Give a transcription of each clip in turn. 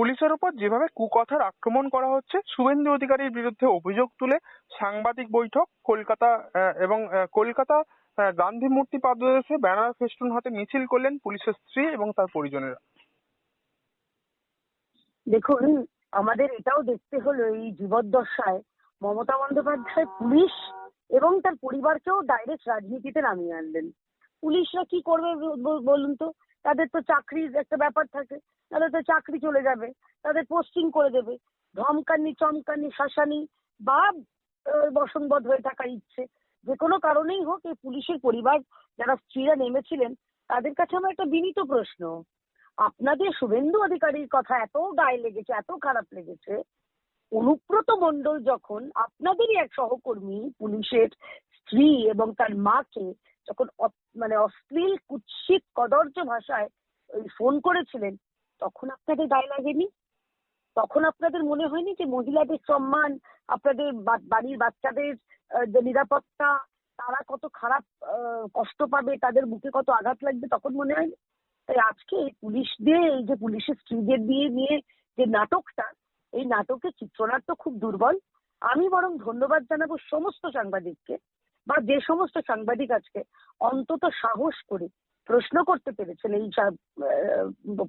পুলিশের উপর যেভাবে কুকথার আক্রমণ করা হচ্ছে, শুভেন্দু অধিকারীর বিরুদ্ধে অভিযোগ তুলে সাংবাদিক বৈঠক, কলকাতা এবং কলকাতা গান্ধী মূর্তি পাদদেশে ব্যানার ফেস্টুন হাতে মিছিল করলেন পুলিশের স্ত্রী এবং তার পরিজনেরা। দেখুন, আমাদের এটাও দেখতে হলো এই জীবদ্দশায় মমতা বন্দ্যোপাধ্যায় পুলিশ এবং তার পরিবারকেও ডাইরেক্ট রাজনীতিতে নামিয়ে আনলেন। পুলিশরা কি করবে বলুন তো? তাদের তো চাকরির একটা ব্যাপার থাকে। তাদের তো চাকরি চলে যাবে, তাদের পোস্টিং করে দেবে। ধমকানি, চমকানি, শাসানি বা বসনবধ হয়ে থাকার ইচ্ছে। যে কোনো কারণেই হোক এই পুলিশের পরিবার যারা স্ত্রীরা নেমেছিলেন, তাদের কাছে আমার একটা বিনীত প্রশ্ন। আপনাদের শুভেন্দু অধিকারীর কথা এত গায়ে লেগেছে, এত খারাপ লেগেছে। অনুব্রত মন্ডল যখন আপনাদেরই এক সহকর্মী, পুলিশের স্ত্রী এবং তার মাকে যখন মানে অশ্লীল, কুৎসিত কদর্য ভাষায় ফোন করেছিলেন তখন আপনাদের গায়ে লাগেনি? তখন আপনাদের মনে হয়নি যে মহিলাদের সম্মান, আপনাদের বাড়ির বাচ্চাদের যে নিরাপত্তা, তারা কত খারাপ কষ্ট পাবে, তাদের বুকে কত আঘাত লাগবে তখন মনে হয়নি? তাই আজকে এই পুলিশ দিয়ে এই যে পুলিশের স্ত্রীদের দিয়ে নিয়ে যে নাটকটা, এই নাটকের চিত্রনাট্য খুব দুর্বল। আমি বরং ধন্যবাদ জানাব সমস্ত সাংবাদিককে, বা যে সমস্ত সাংবাদিক আজকে অন্তত সাহস করে প্রশ্ন করতে পেরেছেন এই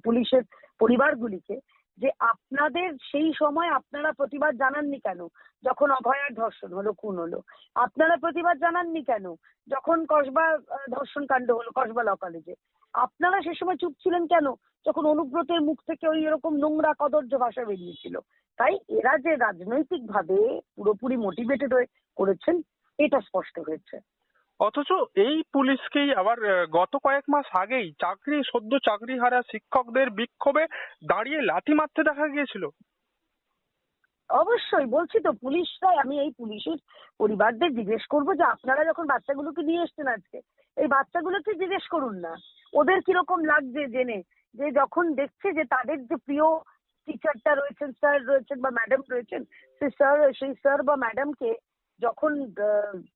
পুলিশের পরিবারগুলিকে যে আপনাদের সেই সময় আপনারা প্রতিবাদ জানাননি কেন? যখন অভয়ার ধর্ষণ হলো, খুন হলো। আপনারা প্রতিবাদ জানাননি কেন? যখন কসবা ধর্ষণ কাণ্ড হলো, কসবা ল কলেজে। আপনারা সে সময় চুপ ছিলেন কেন? যখন অনুব্রতের মুখ থেকে ওই এরকম নোংরা, কদর্য ভাষা বেরিয়েছিল। তাই এরা যে রাজনৈতিক ভাবে পুরোপুরি মোটিভেটেড হয়ে করেছেন, এটা স্পষ্ট হয়েছে। অথচ এই পুলিশকেই আবার গত কয়েক মাস আগেই চাকরি, সদ্য চাকরি হারা শিক্ষকদের বিক্ষোভে দাঁড়িয়ে লাথি মারতে দেখা গিয়েছিল। অবশ্যই, বলছি তো পুলিশরাই, আমি এই পুলিশের পরিবারদের জিজ্ঞেস করব যে আপনারা যখন বাচ্চাগুলোকে নিয়ে এসছেন আজকে, এই বাচ্চাগুলোকে জিজ্ঞেস করুন না। ওদের কীরকম লাগছে জেনে? যে যখন দেখছে যে তাদের যে প্রিয় টিচারটা রয়েছেন স্যার রয়েছেন বা ম্যাডাম রয়েছেন, সেই স্যার সেই স্যার বা ম্যাডামকে যখন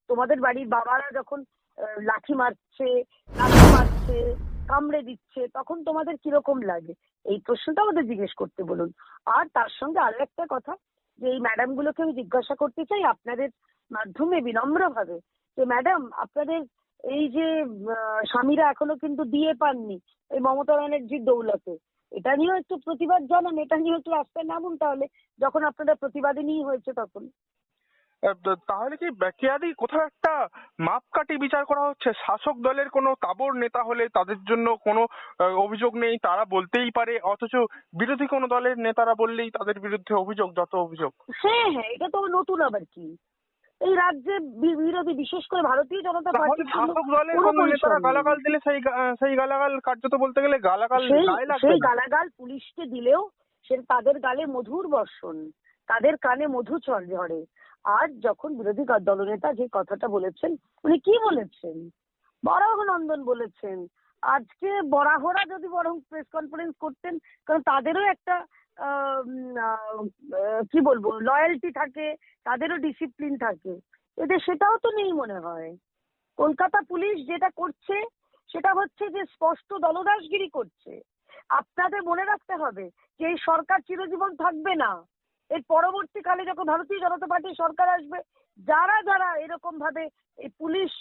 তোমাদের বাড়ির বাবারা যখন লাঠি মারছে লাঠি মারছে, কামড়ে দিচ্ছে, তখন তোমাদের কীরকম লাগে? এই প্রশ্নটা আমাদের জিজ্ঞেস করতে বলুন। আর তার সঙ্গে আরও একটা কথা, যে এই ম্যাডাম গুলোকে আমি জিজ্ঞাসা করতে চাই আপনাদের মাধ্যমে বিনম্র ভাবে যে ম্যাডাম আপনাদের এই যে স্বামীরা এখনও কিন্তু দিয়ে পাননি এই মমতা ব্যানার্জির দৌলতে, এটা নিয়েও একটু প্রতিবাদ জানান, এটা নিয়েও একটু রাস্তায় নামুন তাহলে, যখন আপনারা প্রতিবাদিনী হয়েছে তখন। তাহলে কি কেয়াদি কোথাও একটা মাপকাঠি বিচার করা হচ্ছে? শাসক দলের কোনো তাবর নেতা হলে তাদের জন্য কোনো অভিযোগ নেই তারা বলতেই পারে অথচ বিরোধী কোনো দলের নেতারা বললেই তাদের বিরুদ্ধে অভিযোগ যত অভিযোগ। হ্যাঁ হ্যাঁ এটা তো নতুন আবার কি? এই রাজ্যে বি- বিরোধী বিশেষ করে ভারতীয় জনতা জন্য শাসক দলের কোনো নেতারা গালাগাল দিলে সেই গা- সেই গালাগাল কার্যত বলতে গেলে গালাগাল সেই। গালাগাল পুলিশকে দিলেও সে তাদের গালে মধুর বর্ষণ। তাদের কানে মধু ঝরে। আর যখন বিরোধী দলনেতা যে কথাটা বলেছেন, উনি কি বলেছেন? বরাহ নন্দন বলেছেন, আজকে বরাহরা যদি বরং প্রেস কনফারেন্স করতেন, কারণ তাদেরও একটা কি বলব লয়্যালটি থাকে, তাদেরও ডিসিপ্লিন থাকে। এদের সেটাও তো নেই মনে হয়। কলকাতা পুলিশ যেটা করছে, সেটা হচ্ছে যে স্পষ্ট দলদাসগিরি করছে। আপনাদের মনে রাখতে হবে যে এই সরকার চিরজীবন থাকবে না। এর পরবর্তীকালে যখন ভারতীয় জনতা পার্টির সরকার আসবে, যারা যারা এরকম ভাবে এই পুলিশ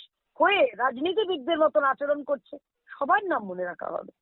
হয়ে রাজনীতিবিদদের মতন আচরণ করছে, সবার নাম মনে রাখা হবে।